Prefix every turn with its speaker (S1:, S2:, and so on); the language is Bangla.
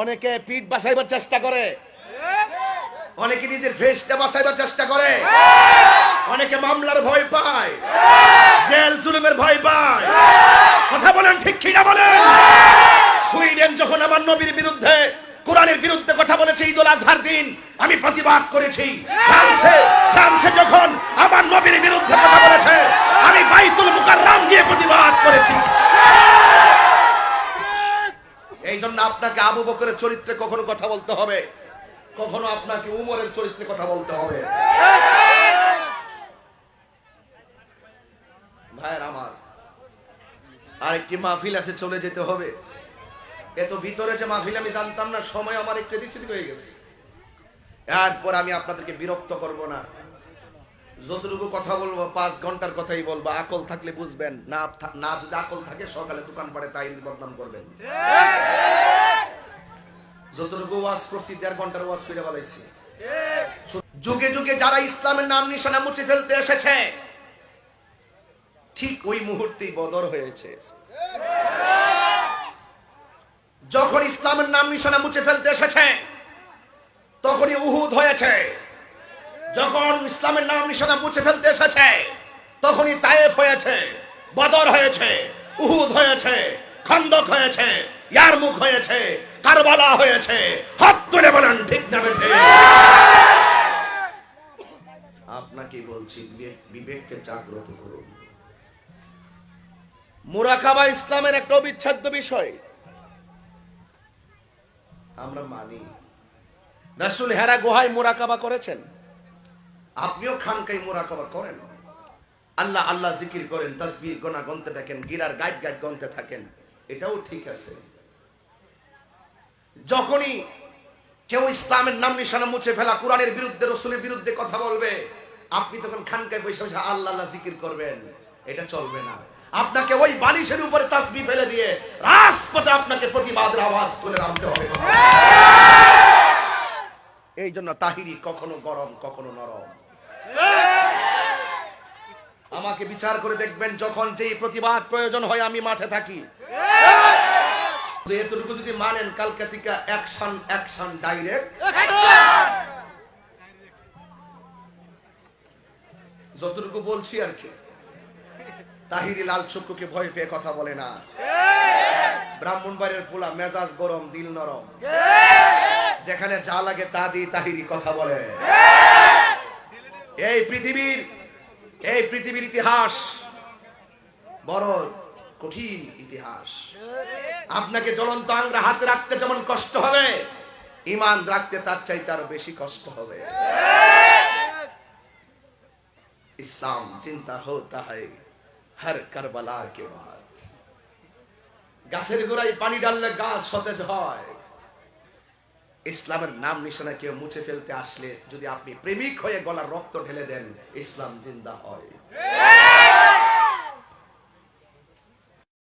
S1: অনেকে পিঠ বাঁচাইবার চেষ্টা করে। অনেকে নিজের ফেসটা বাঁচাইবার চেষ্টা করে। অনেকে মামলার ভয় পায়। জেল জুলুমের ভয় পায়। কথা বলেন ঠিক কিনা বলেন? সুইডেন যখন আমার নবীর বিরুদ্ধে, কোরআনের বিরুদ্ধে কথা বলেছে, ঈদুল আজহার দিন, আমি প্রতিবাদ করেছি। ফ্রান্সে ফ্রান্সে যখন আমার নবীর বিরুদ্ধে কথা বলেছে, আমি বাইতুল মুকাররাম গিয়ে প্রতিবাদ করেছি এই জন্য আপনাকে আবু বকরের চরিত্রে কখনো কথা বলতে হবে? কখনো আপনাকে উমরের চরিত্রে কথা বলতে হবে? ভাইয়ের আমার, আরেকটি মাহফিল আছে, চলে যেতে হবে। এত ভিতরে যে মাহফিল আমি জানতাম না, সময় আমার একটু সেদিক হয়ে গেছে। এরপর আমি আপনাদেরকে বিরক্ত করব না। যতটুকু কথা বলব, পাঁচ ঘণ্টার কথাই বলব। আকল থাকলে বুঝবেন, না না যদি আকল থাকে, সকালে দোকান পাড়ে তাই বদনাম করবেন। যতটুকু ওয়াজ করছি, দেড় ঘণ্টার ওয়াজ ফিরে বলাইছি যুগে যুগে যারা ইসলামের নাম নিশানা মুছে ফেলতে এসেছে, ঠিক ওই মুহূর্তেই বদর হয়েছে। যখন ইসলামের নাম নিশানা মুছে ফেলতে এসেছে, তখনই উহুদ হয়েছে। যখন ইসলামের নাম নিশানা মুছে ফেলতে এসেছে, তখনই তায়েফ হয়েছে, বদর হয়েছে, উহুদ হয়েছে, খন্দক হয়েছে, ইয়ারমুখ হয়েছে কারবালা হয়েছে। হাত তুলে বলেন ঠিক না আপনাকে বলছি বিবেককে জাগ্রত করুন। মুরাকাবা ইসলামের একটা অবিচ্ছেদ্য বিষয়। আমরা মানি। রাসুল হেরা গুহায় মুরাকাবা করেছেন। আপনিও খানকাই মুরাকাবা করেন। আল্লাহ আল্লাহ জিকির করেন তসবির গোনা গনতে থাকেন গিরার গাইড গাইড গনতে থাকেন। এটাও ঠিক আছে। যখনই কেউ ইসলামের নাম নিশানা মুছে ফেলা, কোরআনের বিরুদ্ধে, রসুলের বিরুদ্ধে কথা বলবে, আপনি তখন খানকায় বসে বসে আল্লাহ জিকির করবেন। এটা চলবে না। আপনাকে ওই বালিশের উপরে তাসবি ফেলে দিয়ে রাজপথে আপনাকে প্রতিবাদের আওয়াজ তুলে নামতে হবে। এই জন্য তাহিরি কখনো গরম, কখনো নরম। আমাকে বিচার করে দেখবেন, যখন যেই প্রতিবাদ প্রয়োজন হয়, আমি মাঠে থাকি। তো এতটুকু যদি মানেন, কালকে থেকে অ্যাকশন অ্যাকশন ডাইরেক্ট যতটুকু বলছি আর কি। তাহিরি লাল চক্ষুকে ভয় পেয়ে কথা বলে না। ব্রাহ্মণ বাড়ির পোলা, মেজাজ গরম, দিল নরম। যেখানে যা লাগে তা দিয়ে তাহিরি কথা বলে। এই পৃথিবীর এই পৃথিবীর ইতিহাস বড় কঠিন ইতিহাস। আপনাকে জ্বলন্ত আংরা হাতে রাখতে যেমন কষ্ট হবে ইমান রাখতে তার চাইতে আরও বেশি কষ্ট হবে। ইসলাম চিন্তা হোতা হয় হর কারবালা কে বাদ। গাছের গোড়ায় পানি ডাললে গাছ সতেজ হয়। ইসলামের নাম নিশানা কেউ মুছে ফেলতে আসলে যদি আপনি প্রেমিক হয়ে গলার রক্ত ঢেলে দেন ইসলাম জিন্দা হয়।